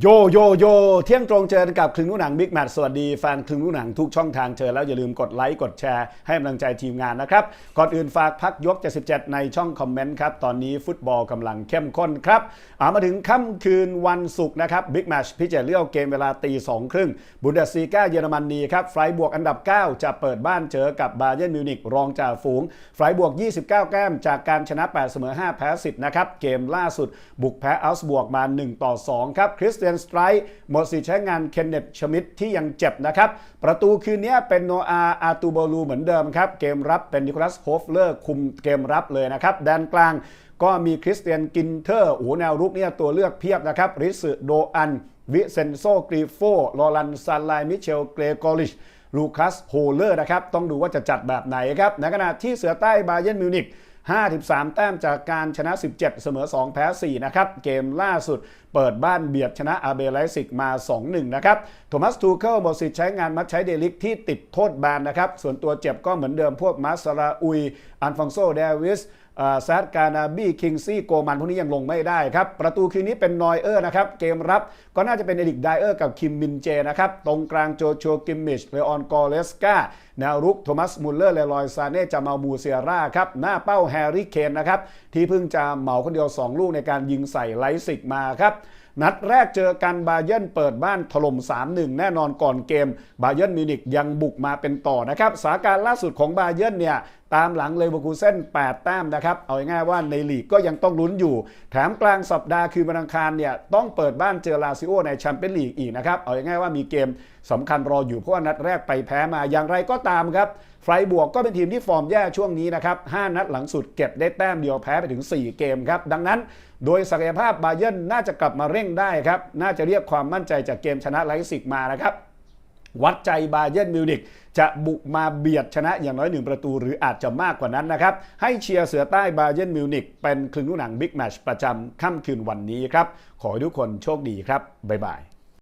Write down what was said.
โยโยโยเที่ยงตรงเจอกับคลึงลูกหนังบิ๊กแมทสวัสดีแฟนคลึงลูกหนังทุกช่องทางเจอแล้วอย่าลืมกดไลค์กดแชร์ให้กำลังใจทีมงานนะครับ ก่อนอื่นฝากพักยก 77 ในช่องคอมเมนต์ครับ ตอนนี้ฟุตบอลกำลังเข้มข้นครับอามาถึงค่ำคืนวันศุกร์นะครับบิ๊กแมทพิจารณาเลี้ยวเกมเวลาตีสองครึ่งบุนเดสซีกาเยอรมนีครับไฟบวกอันดับ 9 จะเปิดบ้านเจอกับบาเยิร์นมิวนิกรองจ่าฝูงไฟบวก 29 แก้มจากการชนะ8เสมอ5แพ้10นะครับเกมล่าสุดบุกแพ้อัลส์บวกมา1ต่อ2ครับคริสตียนสไตร์หมดสิทธิ์ใช้งานเคนเนตชมิดที่ยังเจ็บนะครับ ประตูคืนนี้เป็นโนอาอาตูโบลูเหมือนเดิมครับ เกมรับเป็นนิโคลัสโฮฟเลอร์คุมเกมรับเลยนะครับแดนกลางก็มีคริสเตียนกินเทอร์โอ้แนวรุกเนี่ยตัวเลือกเพียบนะครับริสโดอัน วิเซนโซกรีโฟลอรันซาลายมิเชลเกรกอริชลูคัสโฮเลอร์นะครับต้องดูว่าจะจัดแบบไหนครับในขณะที่เสือใต้บาเยนมิวนิก 53 แต้มจากการชนะ 17 เสมอ 2 แพ้ 4 นะครับ เกมล่าสุดเปิดบ้านเบียดชนะอาเบไลซิกมา 2-1 นะครับ โทมัสทูเคิลหมดสิทธิ์ใช้งานมัดใช้เดลิกที่ติดโทษแบนนะครับ ส่วนตัวเจ็บก็เหมือนเดิมพวกมาสราอุย อันฟองโซเดวิสแซดการนาบี้คิงซี่โกมันพวกนี้ยังลงไม่ได้ครับ ประตูคืนนี้เป็นนอยเออร์นะครับ เกมรับก็น่าจะเป็นเอริกไดเออร์กับคิมมินเจนะครับ ตรงกลางโจโชกิมมิชเลออนกอเลสกาแนวรุกโทมัส มุลเลอร์เลลอยซาเน่จามามูเซียร่าครับ หน้าเป้าแฮร์รี่เคนนะครับ ที่เพิ่งจะเหมาคนเดียว 2 ลูกในการยิงใส่ไลซิกมาครับนัดแรกเจอกันบาเยิร์นเปิดบ้านถล่ม 3-1 แน่นอนก่อนเกม บาเยิร์นมิวนิกยังบุกมาเป็นต่อนะครับสถานการณ์ล่าสุดของบาเยิร์นเนี่ยตามหลังเลเวอร์คูเซ่น8แต้มนะครับ เอาง่ายๆว่าในลีกก็ยังต้องลุ้นอยู่ แถมกลางสัปดาห์คือวันอังคารเนี่ยต้องเปิดบ้านเจอลาซิโอในแชมเปี้ยนลีกอีกนะครับ เอาง่ายๆว่ามีเกมสำคัญรออยู่เพราะว่านัดแรกไปแพ้มาอย่างไรก็ตามครับ ไฟบวกก็เป็นทีมที่ฟอร์มแย่ช่วงนี้นะครับ 5 นัดหลังสุดเก็บได้แต้มเดียวแพ้ไปถึง 4 เกมครับ ดังนั้นโดยศักยภาพบาเยิร์นน่าจะกลับมาเร่งได้ครับ น่าจะเรียกความมั่นใจจากเกมชนะไลซิกมานะครับวัดใจบาเยินมิวนิกจะบุกมาเบียดชนะอย่างน้อยหนึ่งประตูหรืออาจจะมากกว่านั้นนะครับ ให้เชียร์เสือใต้บาเยินมิวนิกเป็นคลึงลูกหนังบิ๊กแมชประจำค่ำคืนวันนี้ครับ ขอให้ทุกคนโชคดีครับ บ๊ายบาย